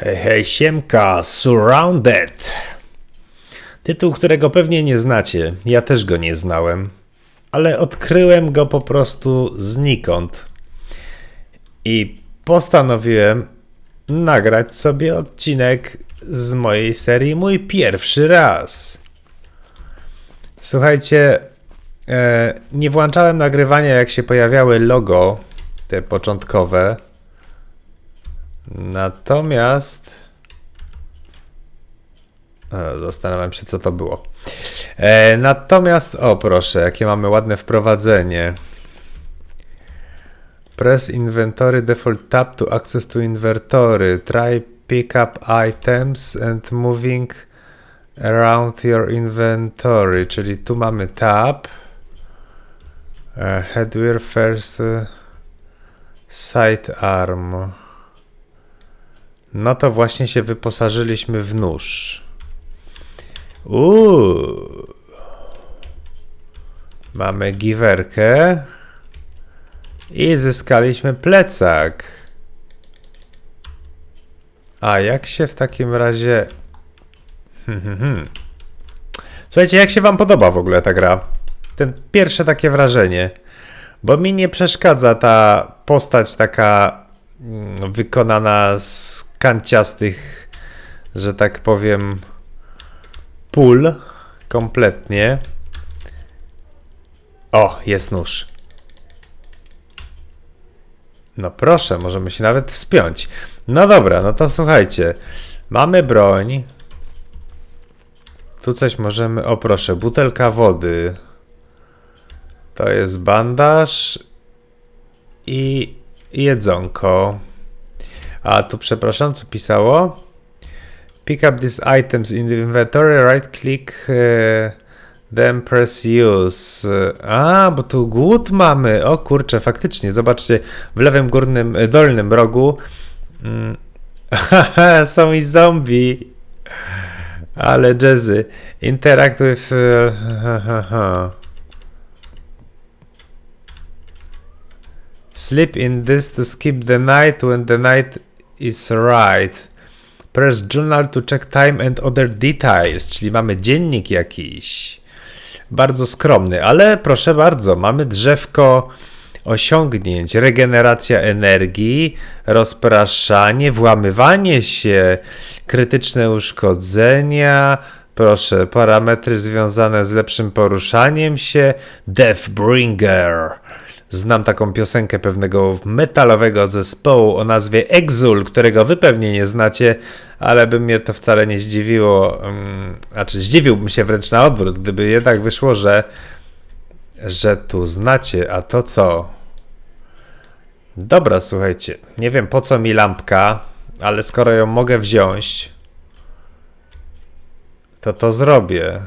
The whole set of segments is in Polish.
Hej, siemka, Surrounded. Tytuł, którego pewnie nie znacie. Ja też go nie znałem. Ale odkryłem go po prostu znikąd. I postanowiłem nagrać sobie odcinek z mojej serii mój pierwszy raz. Słuchajcie, e, nie włączałem nagrywania jak się pojawiały logo, te początkowe. Natomiast. E, Zastanawiam się, co to było. E, natomiast, o proszę, jakie mamy ładne wprowadzenie. Press inventory default tab to access to inventory. Try pick up items and moving around your inventory. Czyli tu mamy tab. E, headwear first sidearm. No to właśnie się wyposażyliśmy w nóż. Uuu. Mamy giwerkę. I zyskaliśmy plecak. A jak się w takim razie. Słuchajcie, jak się Wam podoba w ogóle ta gra? Ten pierwsze takie wrażenie. Bo mi nie przeszkadza ta postać taka mm, wykonana z kanciastych, że tak powiem, pól kompletnie. O, jest nóż. No proszę, możemy się nawet wspiąć. No dobra, no to słuchajcie. Mamy broń. Tu coś możemy. O proszę, butelka wody. To jest bandaż i jedzonko. A tu przepraszam, co pisało? Pick up these items in the inventory, right click, e, then press use. A, bo tu głód mamy. O kurczę, faktycznie, zobaczcie, w lewym górnym, e, dolnym rogu mm, są i zombie. Ale jazzy. Interact with... e, Sleep in this to skip the night when the night is right. Press journal to check time and other details, czyli mamy dziennik jakiś. Bardzo skromny, ale proszę bardzo, mamy drzewko osiągnięć, regeneracja energii, rozpraszanie, włamywanie się, krytyczne uszkodzenia, proszę, parametry związane z lepszym poruszaniem się, Deathbringer. Znam taką piosenkę pewnego metalowego zespołu o nazwie Exul, którego wy pewnie nie znacie, ale by mnie to wcale nie zdziwiło. Znaczy, zdziwiłbym się wręcz na odwrót, gdyby jednak wyszło, że, że tu znacie. A to co? Dobra, słuchajcie. Nie wiem po co mi lampka, ale skoro ją mogę wziąć, to to zrobię.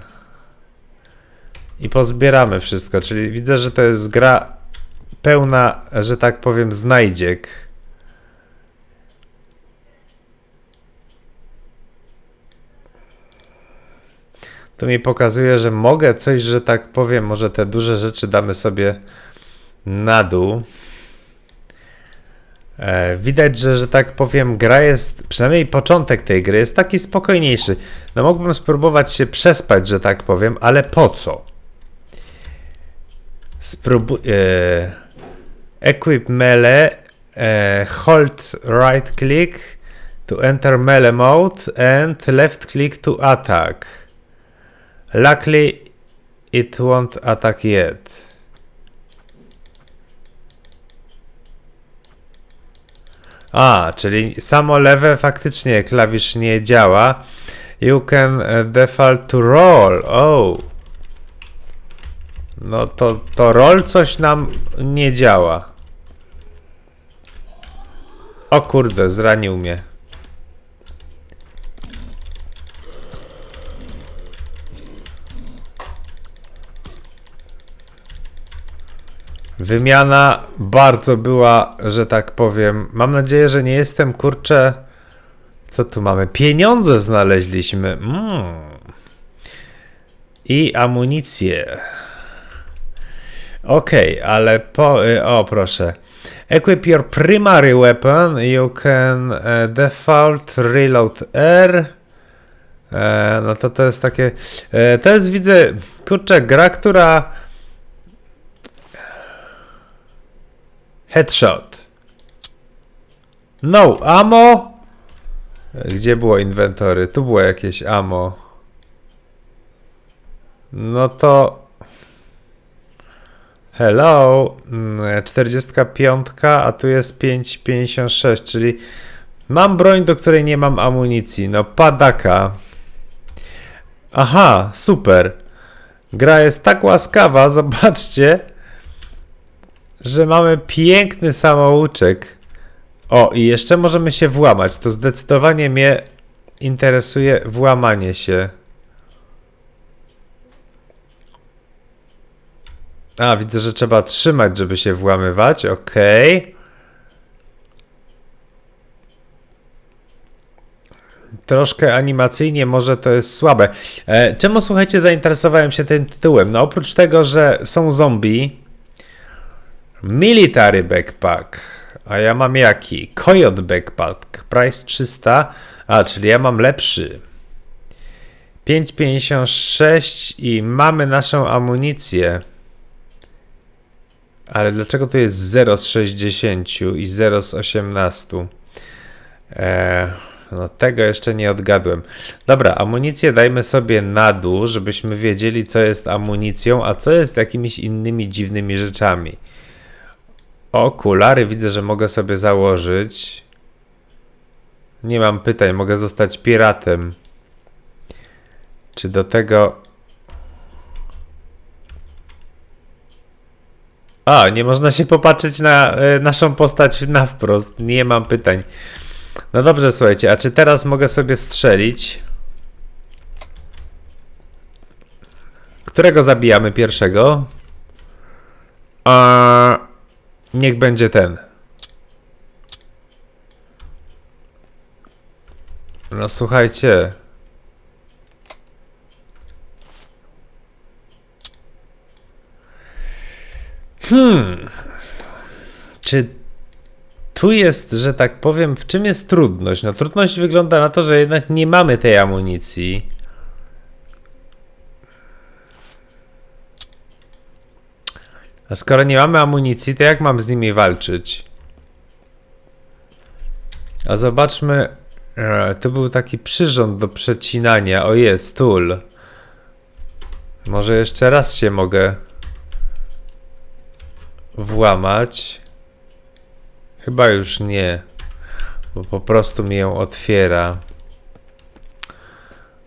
I pozbieramy wszystko. Czyli widzę, że to jest gra pełna, że tak powiem, znajdziek. To mi pokazuje, że mogę coś, że tak powiem, może te duże rzeczy damy sobie na dół. E, widać, że, że tak powiem, gra jest, przynajmniej początek tej gry jest taki spokojniejszy. No mógłbym spróbować się przespać, że tak powiem, ale po co? Spróbuj... E, equip melee, e, hold right click to enter melee mode and left click to attack. Luckily it won't attack yet. A, czyli samo lewe faktycznie klawisz nie działa. You can e, default to roll. Oh. No to, to roll coś nam nie działa. O kurde, zranił mnie. Wymiana bardzo była, że tak powiem. Mam nadzieję, że nie jestem kurczę. Co tu mamy? Pieniądze znaleźliśmy. Mm. I amunicję. Okej, ale po. y, O, proszę. Equip your primary weapon. You can e, default reload R. E, no to to jest takie. E, to jest widzę. Kurczę, gra, która. Headshot. No ammo. Gdzie było inwentory? Tu było jakieś ammo. No to. Hello. Mm, 45, a tu jest 5,56, czyli mam broń, do której nie mam amunicji. No padaka. Aha, super. Gra jest tak łaskawa, zobaczcie, że mamy piękny samouczek. O, i jeszcze możemy się włamać. To zdecydowanie mnie interesuje włamanie się. A, widzę, że trzeba trzymać, żeby się włamywać. Okej. Troszkę animacyjnie może to jest słabe. E, czemu, słuchajcie, zainteresowałem się tym tytułem? No oprócz tego, że są zombie, military backpack, a ja mam jaki? Coyote backpack, price 300, a, czyli ja mam lepszy. 5,56 i mamy naszą amunicję. Ale dlaczego to jest 0 z 60 i 0 z 18? Eee, no tego jeszcze nie odgadłem. Dobra, amunicję dajmy sobie na dół, żebyśmy wiedzieli, co jest amunicją, a co jest jakimiś innymi dziwnymi rzeczami. Okulary widzę, że mogę sobie założyć. Nie mam pytań, mogę zostać piratem. Czy do tego A, nie można się popatrzeć na e, naszą postać na wprost. Nie mam pytań. No dobrze, słuchajcie, a czy teraz mogę sobie strzelić? Którego zabijamy pierwszego? A niech będzie ten. No słuchajcie. Hmm. Czy tu jest, że tak powiem, w czym jest trudność? No trudność wygląda na to, że jednak nie mamy tej amunicji. A skoro nie mamy amunicji, to jak mam z nimi walczyć? A zobaczmy, e, to był taki przyrząd do przecinania. O jest, tool. Może jeszcze raz się mogę włamać? Chyba już nie, bo po prostu mi ją otwiera.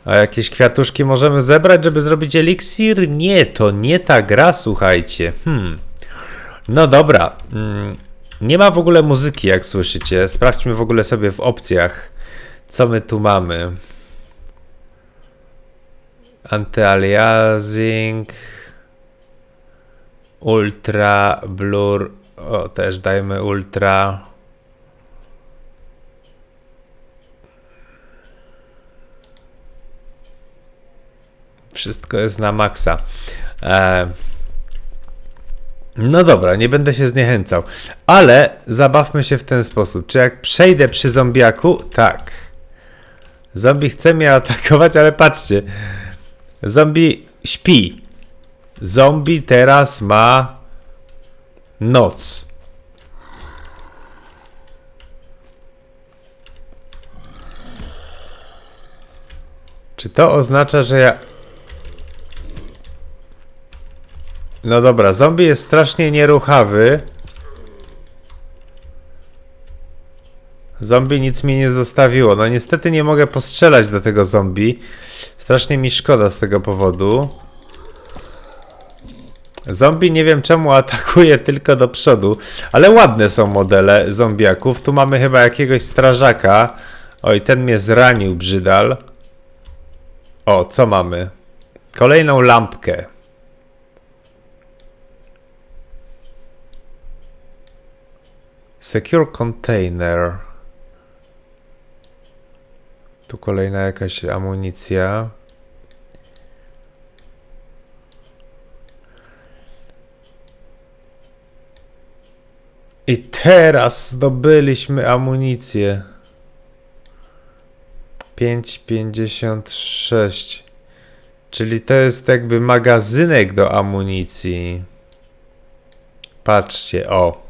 A jakieś kwiatuszki możemy zebrać, żeby zrobić eliksir? Nie, to nie ta gra, słuchajcie. Hmm. No dobra. Mm, nie ma w ogóle muzyki, jak słyszycie. Sprawdźmy w ogóle sobie w opcjach, co my tu mamy. Anti-aliasing. Ultra, blur, o też dajmy ultra. Wszystko jest na maksa. E, no dobra, nie będę się zniechęcał, ale zabawmy się w ten sposób. Czy jak przejdę przy zombiaku? Tak. Zombie chce mnie atakować, ale patrzcie. Zombie śpi. Zombie teraz ma noc. Czy to oznacza, że ja. No dobra, zombie jest strasznie nieruchawy. Zombie nic mi nie zostawiło. No niestety nie mogę postrzelać do tego zombie. Strasznie mi szkoda z tego powodu. Zombie nie wiem czemu atakuje tylko do przodu, ale ładne są modele zombiaków. Tu mamy chyba jakiegoś strażaka. Oj, ten mnie zranił, brzydal. O, co mamy? Kolejną lampkę. Secure container. Tu kolejna jakaś amunicja. Teraz zdobyliśmy amunicję. 5,56. Czyli to jest jakby magazynek do amunicji. Patrzcie, o.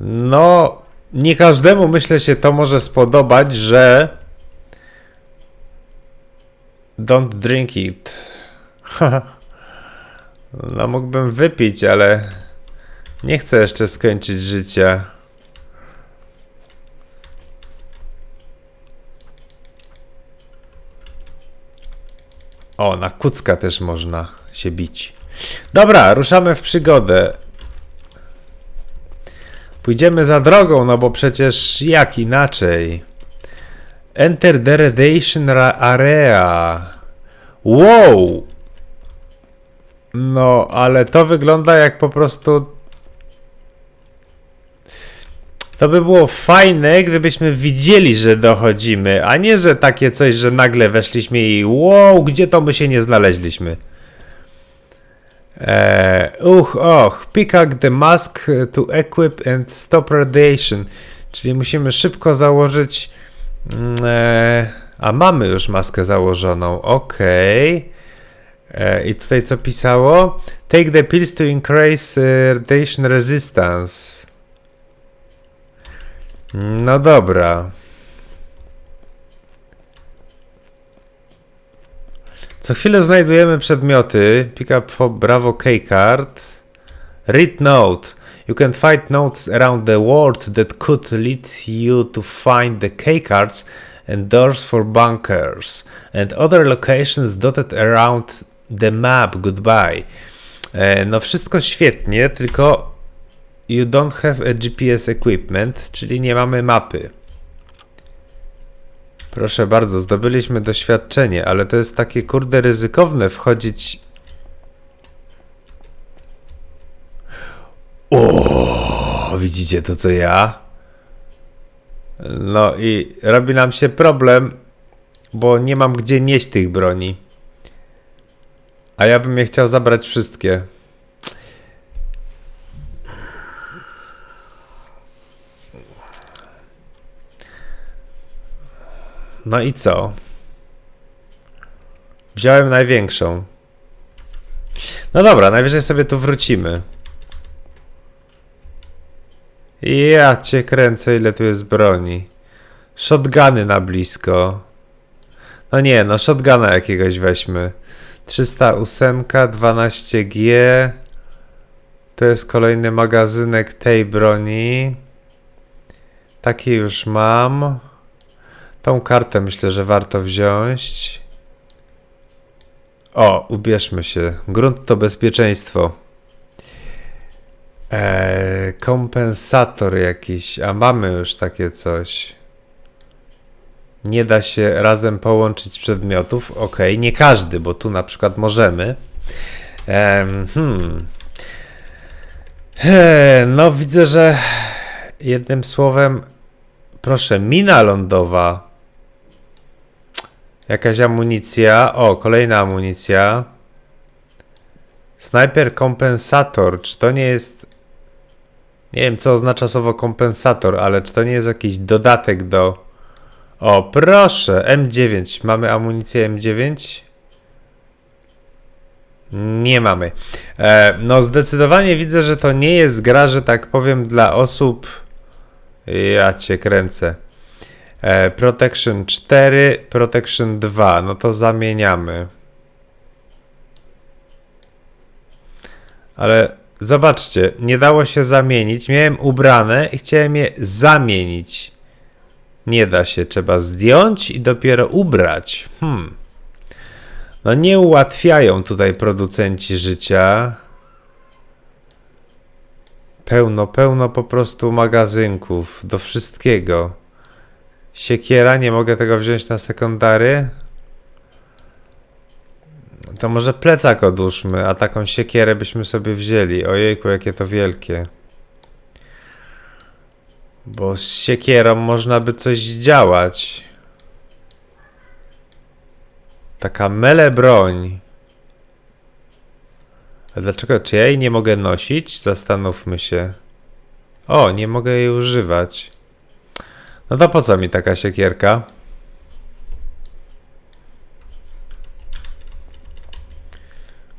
No, nie każdemu myślę się to może spodobać, że don't drink it. no, mógłbym wypić, ale nie chcę jeszcze skończyć życia. O, na kucka też można się bić. Dobra, ruszamy w przygodę. Pójdziemy za drogą, no bo przecież jak inaczej? Enter the radiation ra- area. Wow! No, ale to wygląda jak po prostu. To by było fajne, gdybyśmy widzieli, że dochodzimy, a nie, że takie coś, że nagle weszliśmy i wow, gdzie to my się nie znaleźliśmy. Eee, uch, och, pick up the mask to equip and stop radiation. Czyli musimy szybko założyć. mm, E, a mamy już maskę założoną, okej. E, I tutaj co pisało? Take the pills to increase e, radiation resistance. No dobra. Co chwilę znajdujemy przedmioty. Pick up for Bravo K-card. Read note. You can find notes around the world that could lead you to find the K-cards and doors for bunkers and other locations dotted around the map. Goodbye. E, no wszystko świetnie, tylko you don't have a GPS equipment, czyli nie mamy mapy. Proszę bardzo, zdobyliśmy doświadczenie, ale to jest takie kurde ryzykowne wchodzić. O, widzicie to co ja? No i robi nam się problem, bo nie mam gdzie nieść tych broni. A ja bym je chciał zabrać wszystkie. No i co? Wziąłem największą. No dobra, najwyżej sobie tu wrócimy. Ja cię kręcę, ile tu jest broni. Shotguny na blisko. No nie, no shotguna jakiegoś weźmy. 308, 12G. To jest kolejny magazynek tej broni. Taki już mam. Tą kartę myślę, że warto wziąć. O, ubierzmy się. Grunt to bezpieczeństwo. Eee, kompensator jakiś, a mamy już takie coś. Nie da się razem połączyć przedmiotów. Ok, nie każdy, bo tu na przykład możemy. Em, hmm. Eee, no, widzę, że jednym słowem, proszę, mina lądowa. Jakaś amunicja. O, kolejna amunicja. Sniper kompensator. Czy to nie jest. Nie wiem, co oznacza słowo kompensator, ale czy to nie jest jakiś dodatek do. O, proszę, M9. Mamy amunicję M9? Nie mamy. E, no, zdecydowanie widzę, że to nie jest gra, że tak powiem, dla osób. Ja cię kręcę. E, protection 4, Protection 2. No to zamieniamy. Ale zobaczcie, nie dało się zamienić. Miałem ubrane i chciałem je zamienić. Nie da się, trzeba zdjąć i dopiero ubrać. Hmm. No nie ułatwiają tutaj producenci życia. Pełno, pełno po prostu magazynków do wszystkiego. Siekiera, nie mogę tego wziąć na sekundary. To może plecak odłóżmy, a taką siekierę byśmy sobie wzięli. Ojejku, jakie to wielkie. Bo z siekierą można by coś działać. Taka mele broń. A dlaczego? Czy ja jej nie mogę nosić? Zastanówmy się. O, nie mogę jej używać. No to po co mi taka siekierka?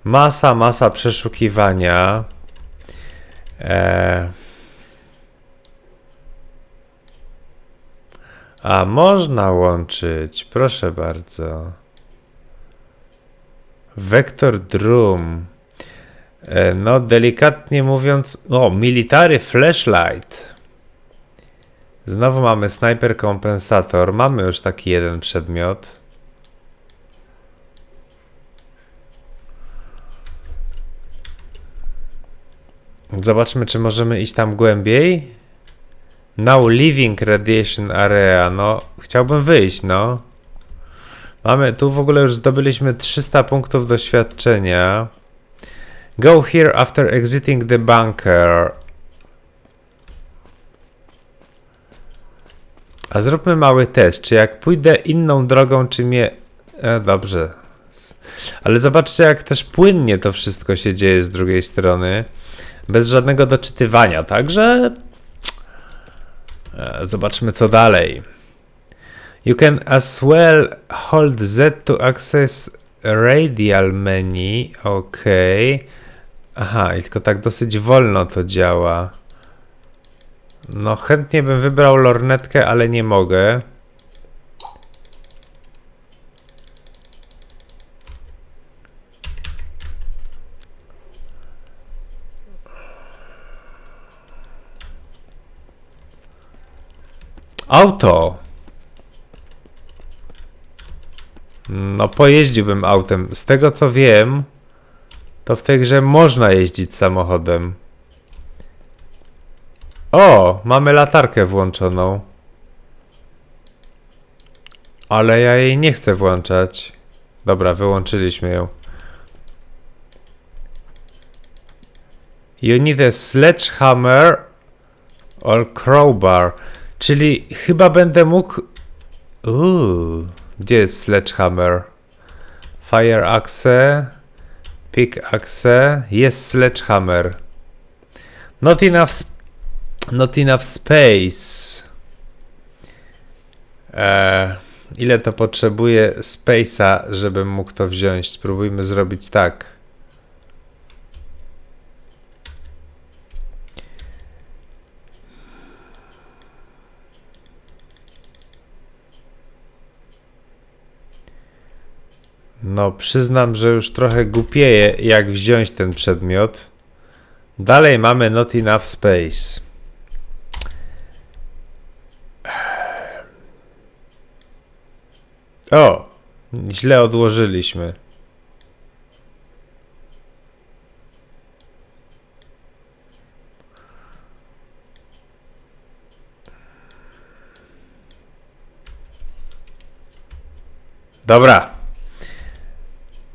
Masa, masa przeszukiwania. Eee. A można łączyć, proszę bardzo. Vector Drum. E, No, delikatnie mówiąc, o, military flashlight. Znowu mamy sniper kompensator. Mamy już taki jeden przedmiot. Zobaczmy, czy możemy iść tam głębiej. Now living radiation area. No, chciałbym wyjść, no. Mamy, tu w ogóle już zdobyliśmy 300 punktów doświadczenia. Go here after exiting the bunker. A zróbmy mały test. Czy jak pójdę inną drogą, czy mnie. E, dobrze. Ale zobaczcie, jak też płynnie to wszystko się dzieje z drugiej strony. Bez żadnego doczytywania. Także. E, zobaczmy, co dalej. You can as well hold Z to access radial menu. OK. Aha, i tylko tak dosyć wolno to działa. No, chętnie bym wybrał lornetkę, ale nie mogę. Auto. No, pojeździłbym autem. Z tego co wiem, to w tej grze można jeździć samochodem. O, mamy latarkę włączoną. Ale ja jej nie chcę włączać. Dobra, wyłączyliśmy ją. You need a sledgehammer or crowbar. Czyli chyba będę mógł. Uuu, gdzie jest sledgehammer? Fire axe, pick axe, jest sledgehammer. Not enough, not enough space. Eee, ile to potrzebuje space'a, żebym mógł to wziąć? Spróbujmy zrobić tak. No, przyznam, że już trochę głupieję, jak wziąć ten przedmiot. Dalej mamy not enough space. O! Źle odłożyliśmy. Dobra.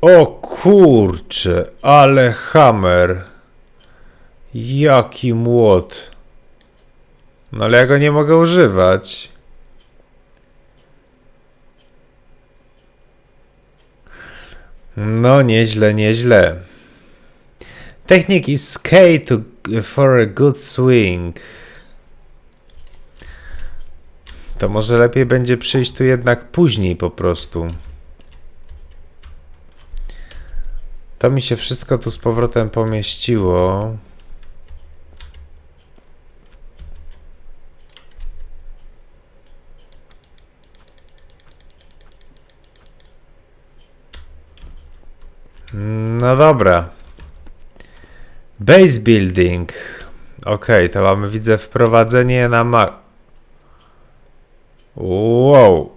O kurcze, ale hammer. Jaki młot. No ale ja go nie mogę używać. No nieźle, nieźle. Technique is key to, for a good swing. To może lepiej będzie przyjść tu jednak później po prostu. To mi się wszystko tu z powrotem pomieściło. No dobra. Base building. Ok, to mamy, widzę, wprowadzenie na ma... Wow.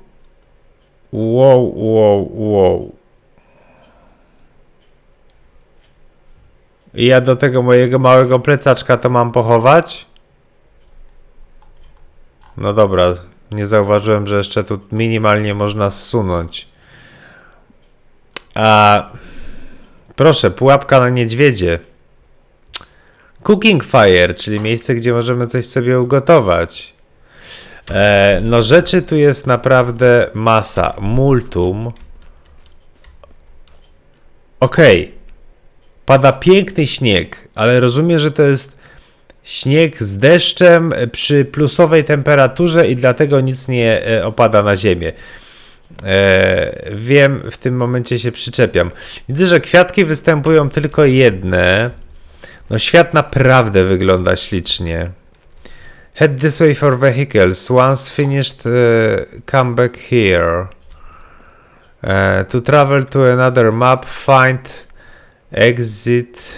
Wow, wow, wow. I ja do tego mojego małego plecaczka to mam pochować? No dobra, nie zauważyłem, że jeszcze tu minimalnie można zsunąć. A proszę, pułapka na niedźwiedzie. Cooking fire, czyli miejsce, gdzie możemy coś sobie ugotować. E, no rzeczy tu jest naprawdę masa, multum. Okej. Pada piękny śnieg, ale rozumiem, że to jest śnieg z deszczem przy plusowej temperaturze i dlatego nic nie e, opada na ziemię. E, wiem, w tym momencie się przyczepiam. Widzę, że kwiatki występują tylko jedne. No świat naprawdę wygląda ślicznie. Head this way for vehicles. Once finished, uh, come back here. Uh, to travel to another map, find exit.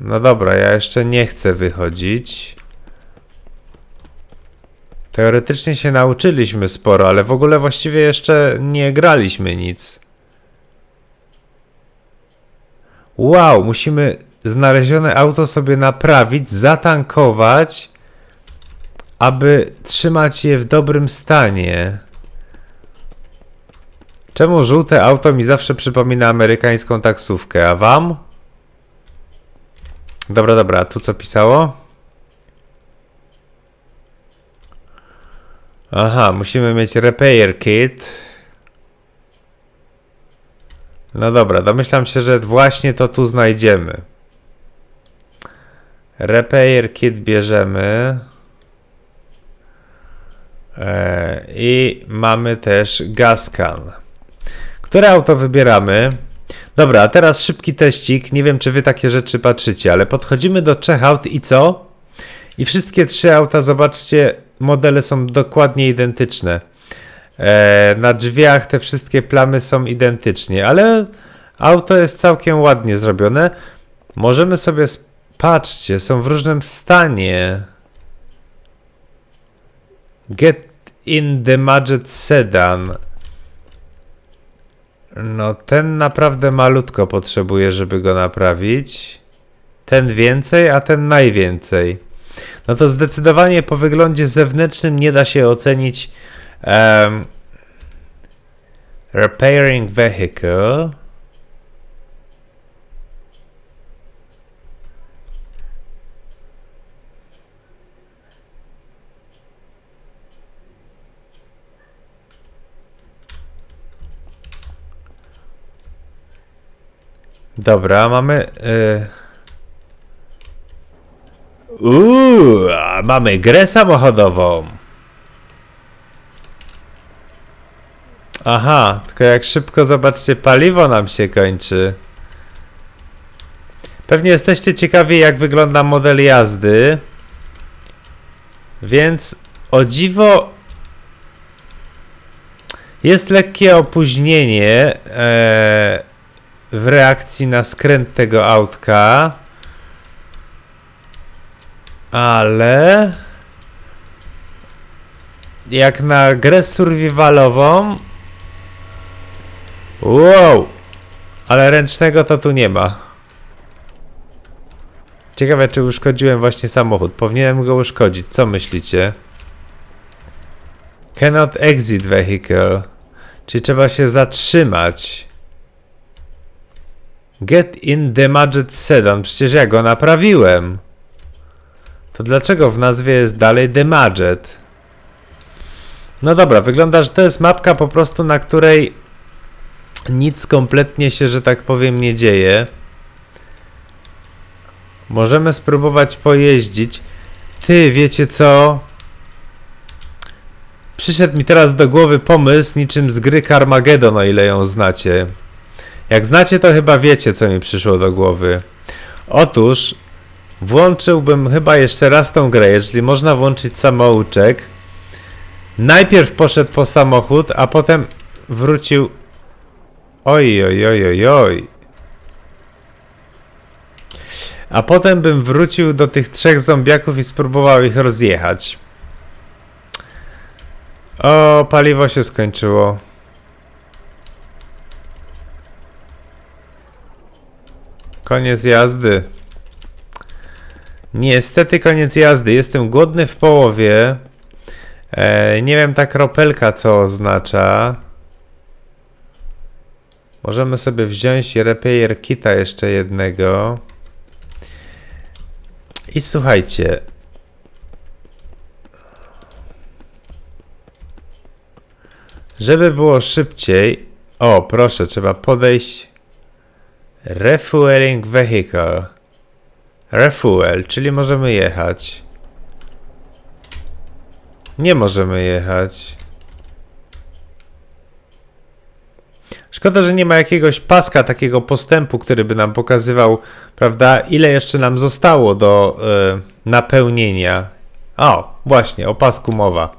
No dobra, ja jeszcze nie chcę wychodzić. Teoretycznie się nauczyliśmy sporo, ale w ogóle właściwie jeszcze nie graliśmy nic. Wow, musimy znalezione auto sobie naprawić, zatankować, aby trzymać je w dobrym stanie. Czemu żółte auto mi zawsze przypomina amerykańską taksówkę, a wam? Dobra, dobra, tu co pisało? Aha, musimy mieć repair kit. No dobra, domyślam się, że właśnie to tu znajdziemy. Repair kit bierzemy. E, I mamy też gaskan. Które auto wybieramy? Dobra, a teraz szybki teścik. Nie wiem, czy wy takie rzeczy patrzycie, ale podchodzimy do aut i co? I wszystkie trzy auta, zobaczcie, modele są dokładnie identyczne. E, na drzwiach te wszystkie plamy są identycznie, ale auto jest całkiem ładnie zrobione. Możemy sobie patrzcie, są w różnym stanie. Get in the budget sedan. No, ten naprawdę malutko potrzebuje, żeby go naprawić. Ten więcej, a ten najwięcej. No to zdecydowanie po wyglądzie zewnętrznym nie da się ocenić um, repairing vehicle. Dobra, mamy. Yy... Uuu, mamy grę samochodową. Aha, tylko jak szybko zobaczcie, paliwo nam się kończy. Pewnie jesteście ciekawi, jak wygląda model jazdy. Więc o dziwo jest lekkie opóźnienie. Ee, w reakcji na skręt tego autka. Ale jak na grę survivalową Wow! Ale ręcznego to tu nie ma. Ciekawe, czy uszkodziłem właśnie samochód. Powinienem go uszkodzić. Co myślicie? Cannot exit vehicle. Czyli trzeba się zatrzymać. Get in damaged sedan. Przecież ja go naprawiłem. To dlaczego w nazwie jest dalej damaged? No dobra, wygląda, że to jest mapka po prostu, na której nic kompletnie się, że tak powiem, nie dzieje. Możemy spróbować pojeździć. Ty, wiecie co? Przyszedł mi teraz do głowy pomysł niczym z gry Carmageddon, o ile ją znacie. Jak znacie, to chyba wiecie, co mi przyszło do głowy. Otóż włączyłbym chyba jeszcze raz tą grę, jeżeli można włączyć samouczek. Najpierw poszedł po samochód, a potem wrócił. Oj, oj, oj, oj, oj. A potem bym wrócił do tych trzech zombiaków i spróbował ich rozjechać. O, paliwo się skończyło. Koniec jazdy. Niestety koniec jazdy. Jestem głodny w połowie. E, nie wiem ta kropelka co oznacza. Możemy sobie wziąć repair kita jeszcze jednego. I słuchajcie. Żeby było szybciej. O, proszę, trzeba podejść Refueling vehicle. Refuel, czyli możemy jechać. Nie możemy jechać. Szkoda, że nie ma jakiegoś paska takiego postępu, który by nam pokazywał, prawda, ile jeszcze nam zostało do y, napełnienia. O, właśnie, o pasku mowa.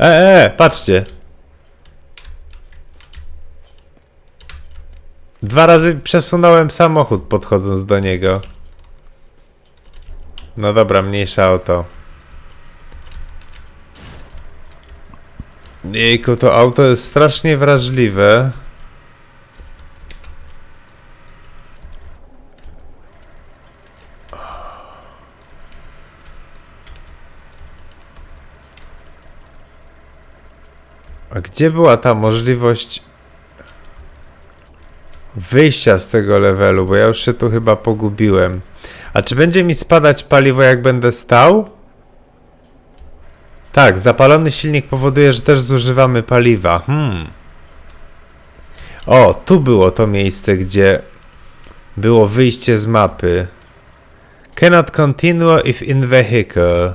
E, e, patrzcie. Dwa razy przesunąłem samochód podchodząc do niego. No dobra, mniejsza o to. Jejku, to auto jest strasznie wrażliwe. A gdzie była ta możliwość wyjścia z tego levelu? Bo ja już się tu chyba pogubiłem. A czy będzie mi spadać paliwo jak będę stał? Tak, zapalony silnik powoduje, że też zużywamy paliwa. Hmm. O, tu było to miejsce, gdzie było wyjście z mapy. Cannot continue if in vehicle.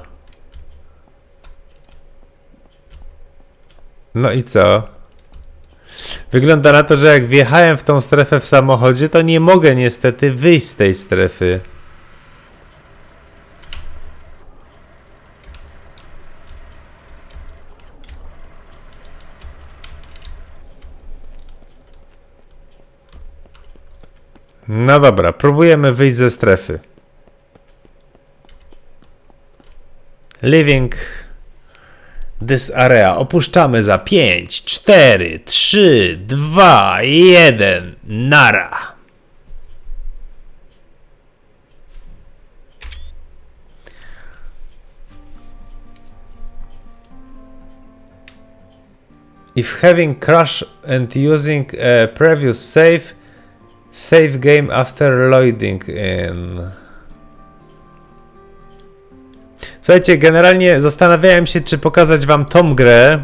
No i co? Wygląda na to, że jak wjechałem w tą strefę w samochodzie, to nie mogę niestety wyjść z tej strefy. No dobra, próbujemy wyjść ze strefy. Living this area. Opuszczamy za 5, 4, 3, 2, 1. Nara. If having crash and using a previous save, save game after loading in. Słuchajcie, generalnie zastanawiałem się, czy pokazać wam tą grę,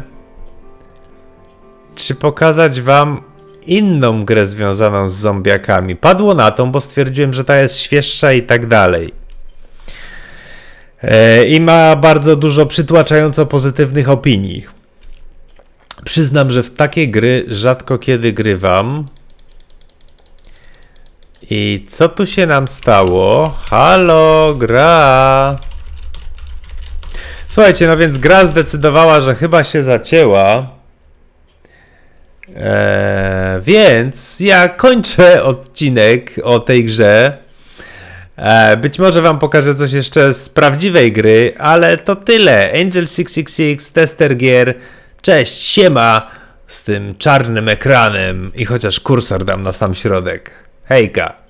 czy pokazać wam inną grę związaną z zombiakami. Padło na tą, bo stwierdziłem, że ta jest świeższa i tak dalej. E, I ma bardzo dużo przytłaczająco pozytywnych opinii. Przyznam, że w takie gry rzadko kiedy grywam. I co tu się nam stało? Halo, gra! Słuchajcie, no więc gra zdecydowała, że chyba się zacięła. Eee, więc ja kończę odcinek o tej grze. Eee, być może wam pokażę coś jeszcze z prawdziwej gry, ale to tyle. Angel 666, tester gier. Cześć, siema z tym czarnym ekranem i chociaż kursor dam na sam środek. Hejka.